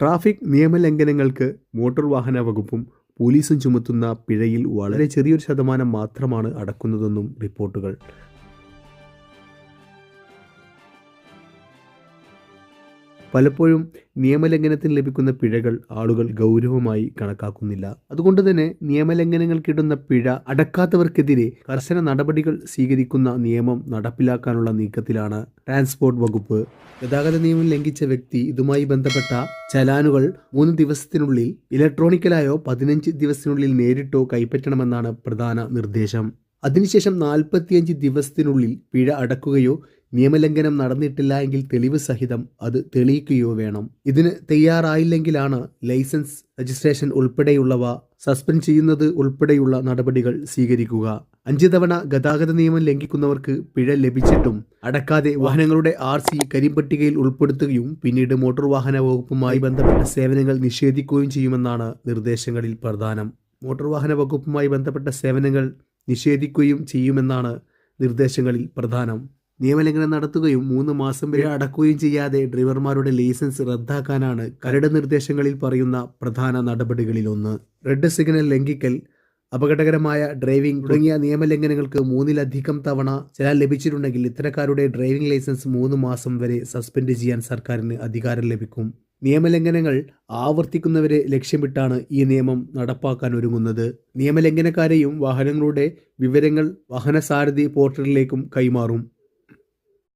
Traffic നിയമലംഘനങ്ങൾക്ക് motor വാഹന വകുപ്പും പോലീസും ചുമത്തുന്ന പിഴയിൽ വളരെ ചെറിയൊരു ശതമാനം മാത്രമാണ് അടക്കുന്നതെന്നും റിപ്പോർട്ടുകൾ. പലപ്പോഴും നിയമലംഘനത്തിന് ലഭിക്കുന്ന പിഴകൾ ആളുകൾ ഗൗരവമായി കണക്കാക്കുന്നില്ല. അതുകൊണ്ട് തന്നെ നിയമലംഘനങ്ങൾ നിയമലംഘനങ്ങൾക്കിടുന്ന പിഴ അടക്കാത്തവർക്കെതിരെ കർശന നടപടികൾ സ്വീകരിക്കുന്ന നിയമം നടപ്പിലാക്കാനുള്ള നീക്കത്തിലാണ് ട്രാൻസ്പോർട്ട് വകുപ്പ്. ഗതാഗത നിയമം ലംഘിച്ച വ്യക്തി ഇതുമായി ബന്ധപ്പെട്ട ചലാനുകൾ മൂന്ന് ദിവസത്തിനുള്ളിൽ ഇലക്ട്രോണിക്കലായോ പതിനഞ്ച് ദിവസത്തിനുള്ളിൽ നേരിട്ടോ കൈപ്പറ്റണമെന്നാണ് പ്രധാന നിർദ്ദേശം. അതിനുശേഷം നാൽപ്പത്തിയഞ്ച് ദിവസത്തിനുള്ളിൽ പിഴ അടക്കുകയോ നിയമലംഘനം നടന്നിട്ടില്ല എങ്കിൽ തെളിവ് സഹിതം അത് തെളിയിക്കുകയോ വേണം. ഇതിന് തയ്യാറായില്ലെങ്കിലാണ് ലൈസൻസ് രജിസ്ട്രേഷൻ ഉൾപ്പെടെയുള്ളവ സസ്പെൻഡ് ചെയ്യുന്നത് ഉൾപ്പെടെയുള്ള നടപടികൾ സ്വീകരിക്കുക. അഞ്ച് തവണ ഗതാഗത നിയമം ലംഘിക്കുന്നവർക്ക് പിഴ ലഭിച്ചിട്ടും അടക്കാതെ വാഹനങ്ങളുടെ ആർ സി കരിമ്പട്ടികയിൽ ഉൾപ്പെടുത്തുകയും പിന്നീട് മോട്ടോർ വാഹന വകുപ്പുമായി ബന്ധപ്പെട്ട സേവനങ്ങൾ നിഷേധിക്കുകയും ചെയ്യുമെന്നാണ് നിർദ്ദേശങ്ങളിൽ പ്രധാനം. മോട്ടോർ വാഹന വകുപ്പുമായി ബന്ധപ്പെട്ട സേവനങ്ങൾ നിഷേധിക്കുകയും ചെയ്യുമെന്നാണ് നിർദ്ദേശങ്ങളിൽ പ്രധാനം. നിയമലംഘനം നടത്തുകയും മൂന്ന് മാസം വരെ അടക്കുകയും ചെയ്യാതെ ഡ്രൈവർമാരുടെ ലൈസൻസ് റദ്ദാക്കാനാണ് കരട് നിർദ്ദേശങ്ങളിൽ പറയുന്ന പ്രധാന നടപടികളിലൊന്ന്. റെഡ് സിഗ്നൽ ലംഘിക്കൽ അപകടകരമായ ഡ്രൈവിംഗ് തുടങ്ങിയ നിയമലംഘനങ്ങൾക്ക് മൂന്നിലധികം തവണ ചില ലഭിച്ചിട്ടുണ്ടെങ്കിൽ ഇത്തരക്കാരുടെ ഡ്രൈവിംഗ് ലൈസൻസ് മൂന്ന് മാസം വരെ സസ്പെൻഡ് ചെയ്യാൻ സർക്കാരിന് അധികാരം ലഭിക്കും. നിയമലംഘനങ്ങൾ ആവർത്തിക്കുന്നവരെ ലക്ഷ്യമിട്ടാണ് ഈ നിയമം നടപ്പാക്കാൻ ഒരുങ്ങുന്നത്. നിയമലംഘനക്കാരെയും വാഹനങ്ങളുടെ വിവരങ്ങൾ വാഹനസാരഥി പോർട്ടലിലേക്കും കൈമാറും.